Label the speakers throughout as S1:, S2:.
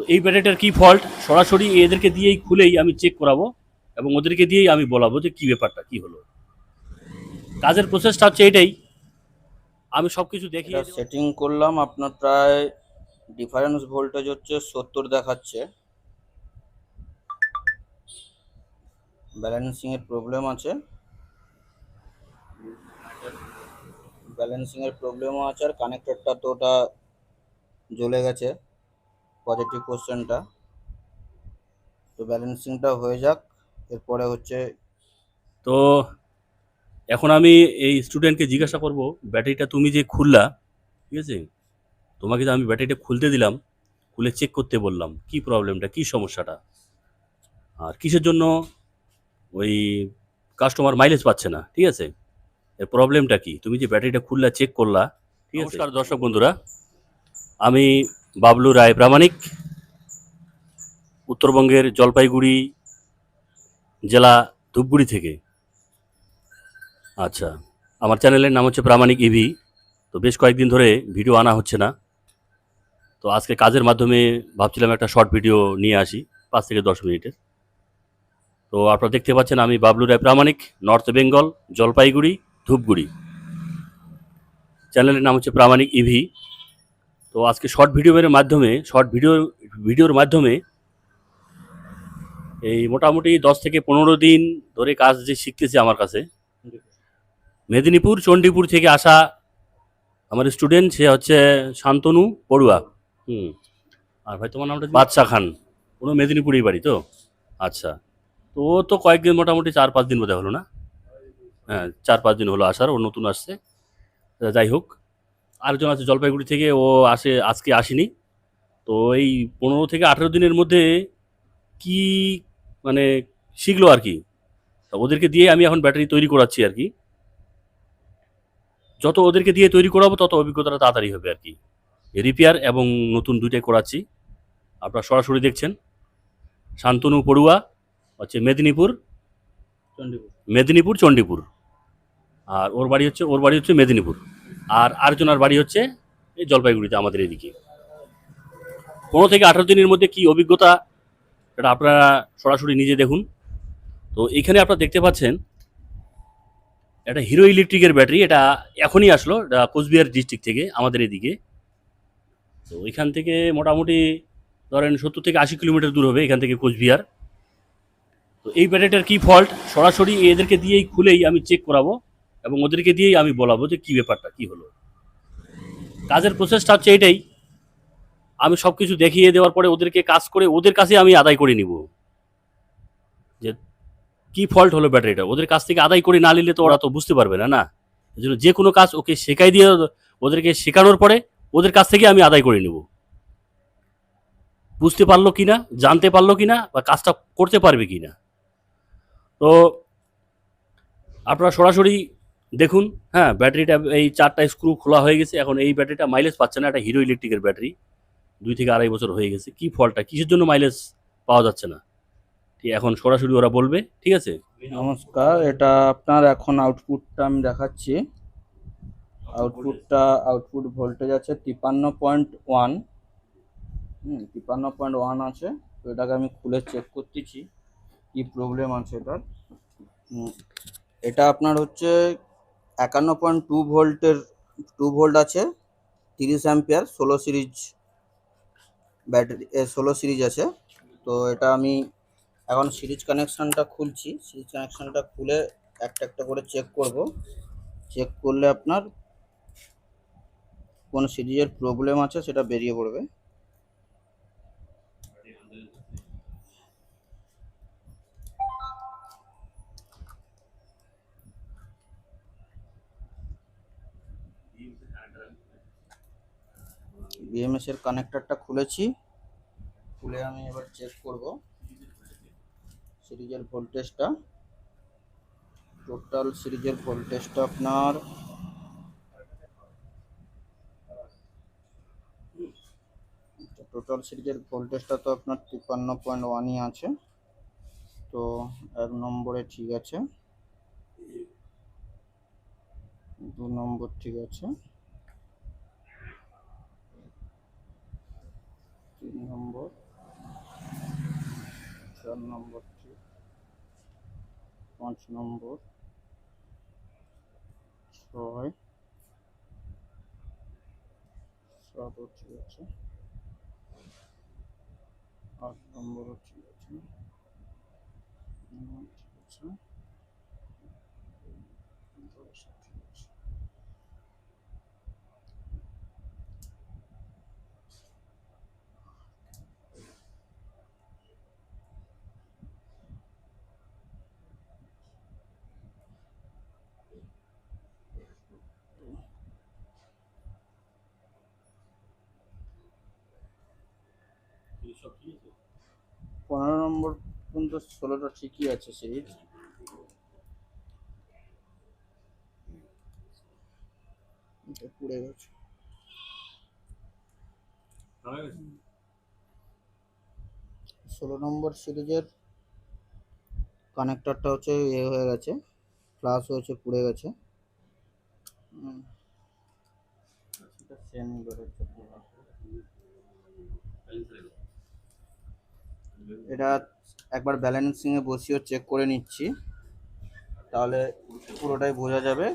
S1: তো এই ব্যাটারিটার কি ফল্ট সরাসরি এদেরকে দিয়েই খুলেই আমি চেক করাবো এবং ওদেরকে দিয়েই আমি বলাবো যে কি ব্যাপারটা কি হলো। কাজের প্রসেসটা হচ্ছে এটাই। আমি সব কিছু দেখি
S2: সেটিং করলাম আপনার প্রায় ডিফারেন্স ভোল্টেজ হচ্ছে সত্তর দেখাচ্ছে। ব্যালেন্সিং এর প্রবলেম আছে। ব্যালেন্সিং এর প্রবলেমও আছে আর কানেক্টরটা তো ওটা জ্বলে গেছে। পজিটিভ পোর্শনটা তো ব্যালেন্সিংটা হয়ে যাক। এরপরে হচ্ছে
S1: তো এখন আমি এই স্টুডেন্টকে জিজ্ঞাসা করব ব্যাটারিটা তুমি যে খুললা ঠিক আছে? তোমাকে যে আমি ব্যাটারিটা খুলতে দিলাম খুলে চেক করতে বললাম কি প্রবলেমটা কি সমস্যাটা? আর কিসের জন্য? ওই কাস্টমার মাইলেজ পাচ্ছে না ঠিক আছে? এর প্রবলেমটা কি? তুমি যে ব্যাটারিটা খুললা চেক করলা ঠিক আছে? নমস্কার দর্শক বন্ধুরা। আমি বাবলু রায় প্রামাণিক, উত্তরবঙ্গের জলপাইগুড়ি জেলা ধূপগুড়ি থেকে। আচ্ছা আমার চ্যানেলের নাম হচ্ছে প্রামাণিক ইভি তো বেশ কয়েকদিন ধরে ভিডিও আনা হচ্ছে না। তো আজকে কাজের মাধ্যমে ভাবছিলাম একটা শর্ট ভিডিও নিয়ে আসি, পাঁচ থেকে দশ মিনিটের। তো আপনারা দেখতে পাচ্ছেন আমি বাবলু রায় প্রামাণিক, নর্থ বেঙ্গল, জলপাইগুড়ি, ধূপগুড়ি। চ্যানেলের নাম হচ্ছে প্রামাণিক ইভি তো আজকে শর্ট ভিডিওর মাধ্যমে শর্ট ভিডিও ভিডিওর মাধ্যমে এই মোটামুটি দশ থেকে পনেরো দিন ধরে কাজ যে শিখতেছে আমার কাছে মেদিনীপুর চণ্ডীপুর থেকে আসা আমার স্টুডেন্ট সে হচ্ছে শান্তনু পড়ুয়া। হুম। আর ভাই তোমার নামটা বাদশা খান। কোনো মেদিনীপুরেই বাড়ি তো? আচ্ছা। তো ও তো কয়েকদিন মোটামুটি চার পাঁচ দিন বোধহয় হলো না? হ্যাঁ চার পাঁচ দিন হলো আসার ও নতুন আসছে। যাই হোক আরেকজন আছে জলপাইগুড়ি থেকে ও আসে আজকে আসেনি। তো এই পনেরো থেকে আঠেরো দিনের মধ্যে কি মানে শিখলো আর কি? তা ওদেরকে দিয়ে আমি এখন ব্যাটারি তৈরি করাচ্ছি আর কি। যত ওদেরকে দিয়ে তৈরি করাবো তত অভিজ্ঞতাটা তাড়াতাড়ি হবে আর কি। রিপেয়ার এবং নতুন দুইটাই করাচ্ছি। আপনারা সরাসরি দেখছেন। শান্তনু পড়ুয়া হচ্ছে মেদিনীপুর। মেদিনীপুর চণ্ডীপুর আর ওর বাড়ি হচ্ছে ওর বাড়ি হচ্ছে মেদিনীপুর। আর আরেকজনের বাড়ি হচ্ছে এই জলপাইগুড়িতে আমাদের এদিকে। পনেরো থেকে আঠারো দিনের মধ্যে কি অভিজ্ঞতা সেটা আপনারা সরাসরি নিজে দেখুন। তো এখানে আপনারা দেখতে পাচ্ছেন, এটা হিরো ইলেকট্রিকের ব্যাটারি, এটা এখনই আসলো, এটা কোচবিহার ডিস্ট্রিক্ট থেকে আমাদের এদিকে। তো এখান থেকে মোটামুটি ধরেন সত্তর থেকে আশি কিলোমিটার দূর হবে এখান থেকে কোচবিহার। তো এই ব্যাটারিটার কি ফল্ট সরাসরি এদেরকে দিয়েই খুলেই আমি চেক করাবো। এবং ওদেরকে দিয়েই আমি বলাবো যে কী ব্যাপারটা, কী হলো। কাজের প্রসেসটা হচ্ছে এটাই। আমি সব কিছু দেখিয়ে দেওয়ার পরে ওদেরকে কাজ করে, ওদের কাছে আমি আদায় করে নিব। যে কি ফল্ট হলো ব্যাটারিটা? ওদের কাছ থেকে আদায় করে না নিলে তো ওরা তো বুঝতে পারবে না না? জন্য যে কোনো কাজ ওকে শেখাই দিয়ে ওদেরকে শেখানোর পরে ওদের কাছ থেকে আমি আদায় করে নেব। বুঝতে পারল কি না জানতে পারল কি না বা কাজটা করতে পারবে কি না তো আপনারা সরাসরি দেখুন হ্যাঁ ব্যাটারিটা এই চারটা স্ক্রু খোলা হয়ে গেছে, এখন এই ব্যাটারিটা মাইলেজ পাচ্ছে না একটা হিরো ইলেকট্রিকের ব্যাটারি। দুই থেকে আড়াই বছর হয়ে গেছে, কি ফলটা, কিসের জন্য মাইলেজ পাওয়া যাচ্ছে না? এখন সরাসরি ওরা বলবে, ঠিক আছে?
S2: নমস্কার, এটা আপনার এখন আউটপুটটা আমি দেখাচ্ছি। আউটপুটটা আউটপুট ভোল্টেজ আছে তিপান্ন পয়েন্ট ওয়ান হুম তিপান্ন পয়েন্ট ওয়ান আছে, তো এটাকে আমি খুলে চেক করতেছি, কি প্রবলেম আছে এটার। এটা আপনার হচ্ছে একান্ন পয়েন্ট টু ভোল্টের টু ভোল্ট আছে, তিরিশ অ্যাম্পিয়ার, ষোলো সিরিজ ব্যাটারি ষোলো সিরিজ আছে। তো এটা আমি এখন সিরিজ কানেকশানটা খুলছি। সিরিজ কানেকশানটা খুলে একটা একটা করে চেক করব। চেক করলে আপনার কোন সিরিজের প্রবলেম আছে সেটা বেরিয়ে পড়বে। বিএমএস এর কানেক্টরটা খুলেছি। খুলে আমি এবার চেক করব। সিরিজের ভোল্টেজটা টোটাল সিরিজের ভোল্টেজটা আপনার টোটাল সিরিজের ভোল্টেজটা তো আপনার তিপ্পান্ন পয়েন্ট ওয়ানই আছে। তো এক নম্বরে ঠিক আছে। দু নম্বর ঠিক আছে। তিন নম্বর, চার নম্বর ঠিক, পাঁচ নম্বর, ছয়, সাতও ঠিক আছে। আট নম্বরও ঠিক আছে নয় ঠিক আছে দশও ঠিক আছে
S1: সব ঠিক আছে
S2: পনেরো নম্বর পর্যন্ত ষোলোটা ঠিকই আছে সিরিজ পুড়ে গেছে। ষোলো নম্বর সিরিজের কানেক্টরটা হচ্ছে এ হয়ে গেছে ফ্লাশ হয়েছে পুড়ে গেছে। সেমই বেরোচ্ছে। এটা একবার ব্যালেন্সিং এ বসিয়ে চেক করে নিচ্ছি। তাহলে পুরোটাই বোঝা যাবে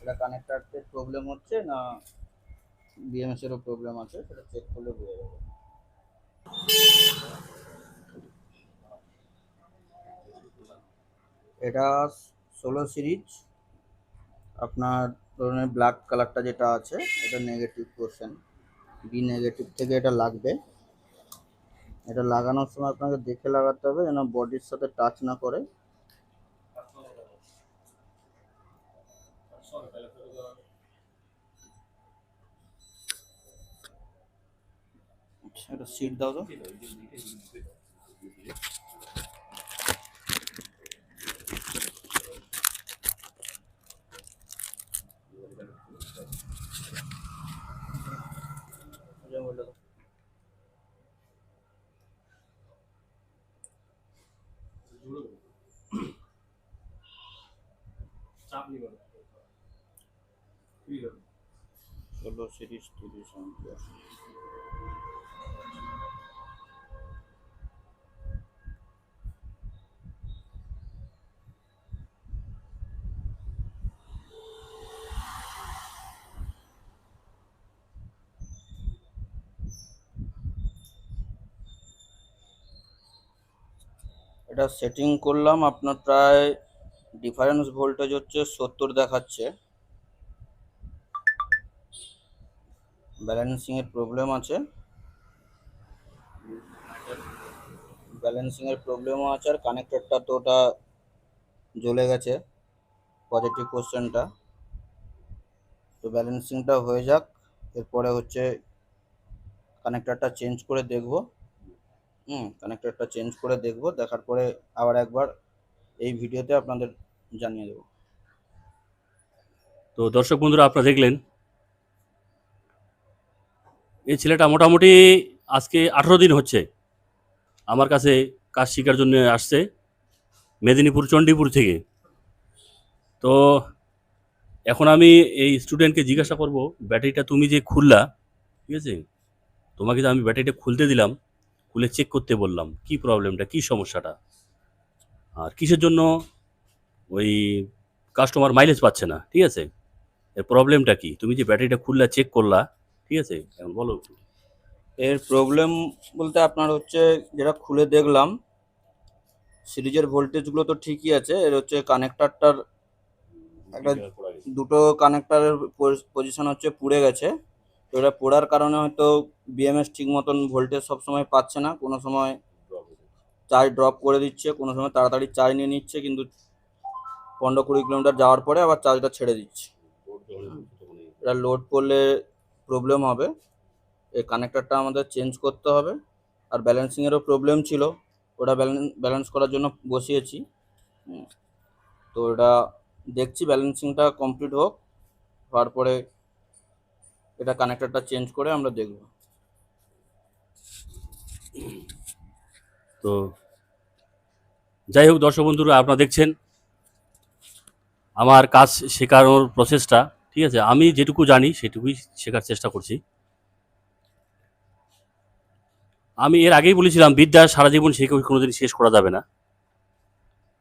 S2: এটা কানেক্টারদের প্রবলেম হচ্ছে না বিএমএস এরও প্রবলেম আছে, সেটা চেক করলে বোঝা যাবে। এটা ষোলো সিরিজ আপনার ধরুন ব্ল্যাক কালারটা যেটা আছে, এটা নেগেটিভ পোর্শন বি নেগেটিভ থেকে এটা লাগবে। এটা লাগানোর সময় আপনাকে দেখে লাগাতে হবে যেন বডির সাথে টাচ না করে। আচ্ছা, এটা সিট দাও তো এটা বলে দাও। ষোলো সিরিজ তিরিশ অঙ্কের এটা সেটিং করলাম আপনার প্রায় ডিফারেন্স ভোল্টেজ হচ্ছে সত্তর দেখাচ্ছে। ব্যালেন্সিং এর প্রবলেম আছে। ব্যালেন্সিংয়ের প্রবলেমও আছে আর কানেক্টরটা তো ওটা জ্বলে গেছে পজিটিভ পোর্শনটা তো ব্যালেন্সিংটা হয়ে যাক, এরপরে হচ্ছে কানেক্টরটা চেঞ্জ করে দেখব। হুম, কানেক্টরটা চেঞ্জ করে দেখব, দেখার পরে আবার একবার এই ভিডিওতে আপনাদের জানিয়ে দেবো।
S1: তো দর্শক বন্ধুরা, আপনারা দেখলেন এই ছেলেটা মোটামুটি আজকে আঠেরো দিন হচ্ছে। আমার কাছে কাজ শেখার জন্য আসছে, মেদিনীপুর, চণ্ডীপুর থেকে। তো এখন আমি এই স্টুডেন্টকে জিজ্ঞাসা করব ব্যাটারিটা তুমি যে খুললা, ঠিক আছে? তোমাকে যে আমি ব্যাটারিটা খুলতে দিলাম, খুলে চেক করতে বললাম, কি প্রবলেমটা কি সমস্যাটা? আর কিসের জন্য? ওই কাস্টমার মাইলেজ পাচ্ছে না, ঠিক আছে? এর প্রবলেমটা কি? তুমি যে ব্যাটারিটা খুললা চেক করলা ঠিক আছে এখন বলো।
S2: এর প্রবলেম বলতে আপনার হচ্ছে যেটা খুলে দেখলাম সিরিজের ভোল্টেজগুলো তো ঠিকই আছে এর হচ্ছে কানেক্টারটার একটা দুটো কানেক্টারের পজিশন হচ্ছে পুড়ে গেছে তো এটা পোড়ার কারণে হয়তো বিএমএস ঠিক মতন ভোল্টেজ সবসময় পাচ্ছে না কোনো সময় চার্জ ড্রপ করে দিচ্ছে কোনো সময় তাড়াতাড়ি চার্জ নিয়ে নিচ্ছে কিন্তু পনেরো কুড়ি কিলোমিটার যাওয়ার পরে আবার চার্জটা ছেড়ে দিচ্ছে। এটা লোড করলে প্রবলেম হবে, এই কানেক্টরটা আমাদের চেঞ্জ করতে হবে। আর ব্যালেন্সিংয়েরও প্রবলেম ছিল, ওটা ব্যালেন্স করার জন্য বসিয়েছি। তো ওটা দেখছি ব্যালেন্সিংটা কমপ্লিট হোক, হওয়ার পরে এটা কানেক্টরটা চেঞ্জ করে আমরা দেখব।
S1: তো যাই হোক দর্শক বন্ধুরা, আপনারা দেখছেন, আমার কাজ শেখানোর প্রসেসটা ঠিক আছে, আমি যেটুকু জানি সেটুকুই শেখার চেষ্টা করছি। আমি এর আগেই বলেছিলাম, বিদ্যা সারা জীবন শিখে কোনোদিন শেষ করা যাবে না।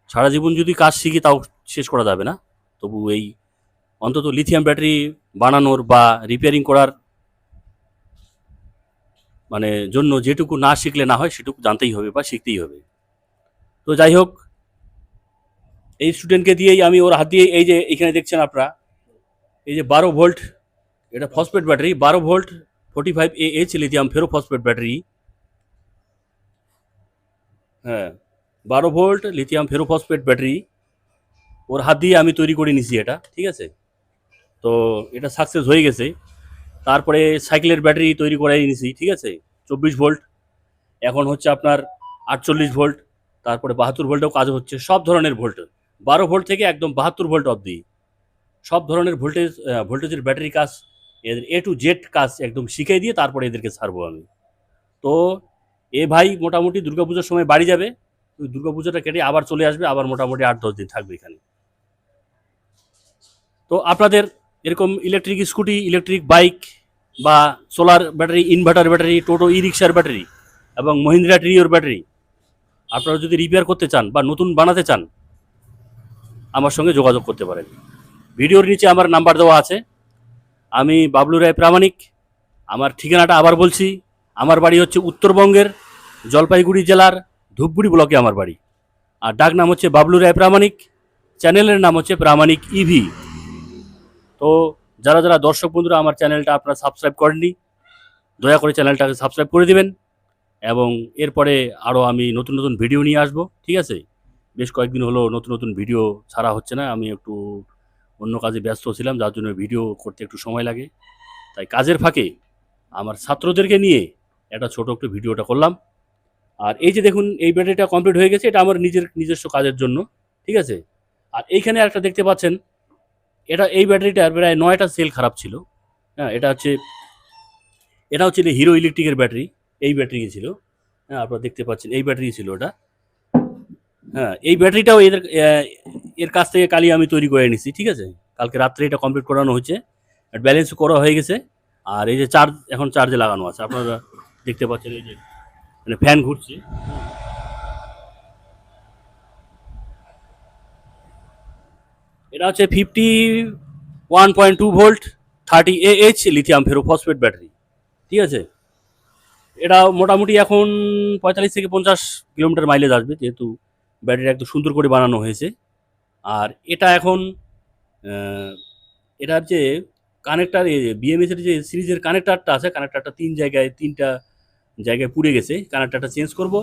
S1: সারা জীবন যদি কাজ শিখি, তাও শেষ করা যাবে না। তবু এই অন্তত লিথিয়াম ব্যাটারি বানানোর বা রিপেয়ারিং করার মানে জন্য যেটুকু না শিখলে না হয়, সেটুকু জানতেই হবে বা শিখতেই হবে। তো যাই হোক, এই স্টুডেন্টকে দিয়েই আমি ওর হাত দিয়ে এই যে এখানে দেখছেন আপনারা এই যে বারো ভোল্ট, এটা ফসফেট ব্যাটারি, বারো volt forty five A H lithium ferro phosphate battery. হ্যাঁ বারো volt lithium ferro phosphate battery. ওর হাত দিয়ে আমি তৈরি করে নিছি এটা, ঠিক আছে? তো এটা সাকসেস হয়ে গেছে। তারপরে সাইকেলের ব্যাটারি তৈরি করাই নিছি, ঠিক আছে? চব্বিশ ভোল্ট, এখন হচ্ছে আপনার আটচল্লিশ ভোল্ট, তারপরে বাহাত্তর ভোল্টেও কাজ হচ্ছে, সব ধরনের ভোল্ট। বারো ভোল্ট থেকে একদম বাহাত্তর ভোল্ট অবধি। সব ধরনের ভোল্টেজ ভোল্টেজের ব্যাটারি কাজ, এদের এ টু জেড কাজ একদম শিখিয়ে দিয়ে তারপরে এদেরকে ছাড়বো আমি। তো এ ভাই মোটামুটি দুর্গাপূজার সময় বাড়ি যাবে দুর্গাপূজাটা কেটে আবার চলে আসবে, আবার মোটামুটি আট, দশ দিন থাকবে এখানে। তো আপনাদের এরকম ইলেকট্রিক স্কুটি ইলেকট্রিক বাইক বা সোলার ব্যাটারি ইনভার্টার ব্যাটারি টোটো ই রিক্সার ব্যাটারি এবং মহিন্দ্রা ট্রিওর ব্যাটারি আপনারা যদি রিপেয়ার করতে চান বা নতুন বানাতে চান, আমার সঙ্গে যোগাযোগ করতে পারেন। ভিডিওর নিচে আমার নাম্বার দেওয়া আছে। আমি বাবলু রায় প্রামাণিক। আমার ঠিকানাটা আবার বলছি। আমার বাড়ি হচ্ছে উত্তরবঙ্গের জলপাইগুড়ি জেলার ধূপগুড়ি ব্লকে আমার বাড়ি। আর ডাক নাম হচ্ছে বাবলু রায় প্রামাণিক। চ্যানেলের নাম হচ্ছে প্রামাণিক ইভি তো যারা যারা দর্শক বন্ধুরা, আমার চ্যানেলটা আপনারা সাবস্ক্রাইব করেননি, দয়া করে চ্যানেলটাকে সাবস্ক্রাইব করে দিবেন। এবং এরপরে আরও আমি নতুন নতুন ভিডিও নিয়ে আসব। ঠিক আছে? বেশ কয়েকদিন হলো নতুন নতুন ভিডিও ছাড়া হচ্ছে না। আমি একটু অন্য কাজে ব্যস্ত ছিলাম, যার জন্য ভিডিও করতে একটু সময় লাগে। তাই কাজের ফাঁকে আমার ছাত্রদেরকে নিয়ে একটা ছোট একটু ভিডিওটা করলাম। আর এই যে দেখুন, এই ব্যাটারিটা কমপ্লিট হয়ে গেছে, এটা আমার নিজের নিজস্ব কাজের জন্য, ঠিক আছে? আর এইখানে একটা দেখতে পাচ্ছেন, এটা এই ব্যাটারিটার প্রায় নয়টা সেল খারাপ ছিল। হ্যাঁ এটা হচ্ছে এটা হচ্ছে হিরো ইলেকট্রিকের ব্যাটারি, এই ব্যাটারি ছিল। হ্যাঁ আপনারা দেখতে পাচ্ছেন, এই ব্যাটারি ছিল ওটা। হ্যাঁ এই ব্যাটারিটাও এদের এর কাছ থেকে কালি আমি তৈরি করে নিছি ঠিক আছে? কালকে রাত্রে এটা কমপ্লিট করানো হয়েছে। ব্যালেন্স করা হয়ে গেছে। আর এই যে চার্জ এখন চার্জে লাগানো আছে। আপনারা দেখতে পাচ্ছেন এই যে মানে ফ্যান ঘুরছে। এটা হচ্ছে fifty one point two volt thirty H lithium ferro phosphate battery ঠিক আছে? এটা মোটামুটি এখন পঁয়তাল্লিশ থেকে পঞ্চাশ কিলোমিটার মাইলেজ আসবে, যেহেতু ব্যাটারি একদম সুন্দর করে বানানো হয়েছে। আর এটা এখন এটার যে কানেক্টার বিএমএস এর যে সিরিজের কানেক্টারটা আছে কানেক্টারটা তিন জায়গায়, তিনটা জায়গায় পুড়ে গেছে। কানেক্টারটা চেঞ্জ করব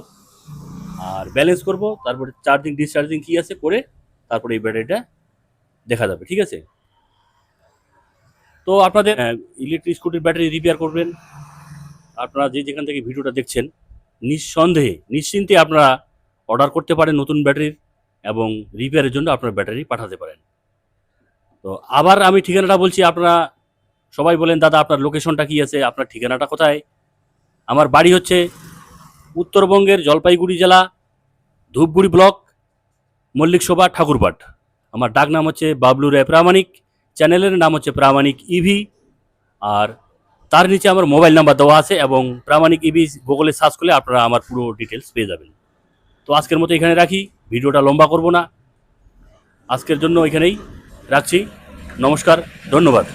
S1: আর ব্যালেন্স করব। তারপরে চার্জিং ডিসচার্জিং কি আছে করে তারপরে এই ব্যাটারিটা দেখা যাবে, ঠিক আছে? তো আপনাদের ইলেকট্রিক স্কুটির ব্যাটারি রিপেয়ার করবেন। আপনারা যে যেখান থেকে ভিডিওটা দেখছেন, নিঃসন্দেহে, নিশ্চিন্তে আপনারা অর্ডার করতে পারেন নতুন ব্যাটারির এবং রিপেয়ারের জন্য আপনার ব্যাটারি পাঠাতে পারেন। তো আবার আমি ঠিকানাটা বলছি, আপনারা সবাই বলেন, দাদা, আপনার লোকেশনটা কি আছে? আপনার ঠিকানাটা কোথায়? আমার বাড়ি হচ্ছে উত্তরবঙ্গের জলপাইগুড়ি জেলা, ধূপগুড়ি ব্লক মল্লিক শোভা ঠাকুরপাট। আমার ডাক নাম হচ্ছে বাবলু রায় প্রামাণিক, চ্যানেলের নাম হচ্ছে প্রামাণিক ইভি আর তার নিচে আমার মোবাইল নাম্বার দেওয়া আছে এবং প্রামাণিক ইভি গুগলে সার্চ করলে আপনারা আমার পুরো ডিটেলস পেয়ে যাবেন। তো আজকের মতো এখানে রাখি। ভিডিওটা লম্বা করব না। আজকের জন্য এখানেই রাখছি। নমস্কার, ধন্যবাদ।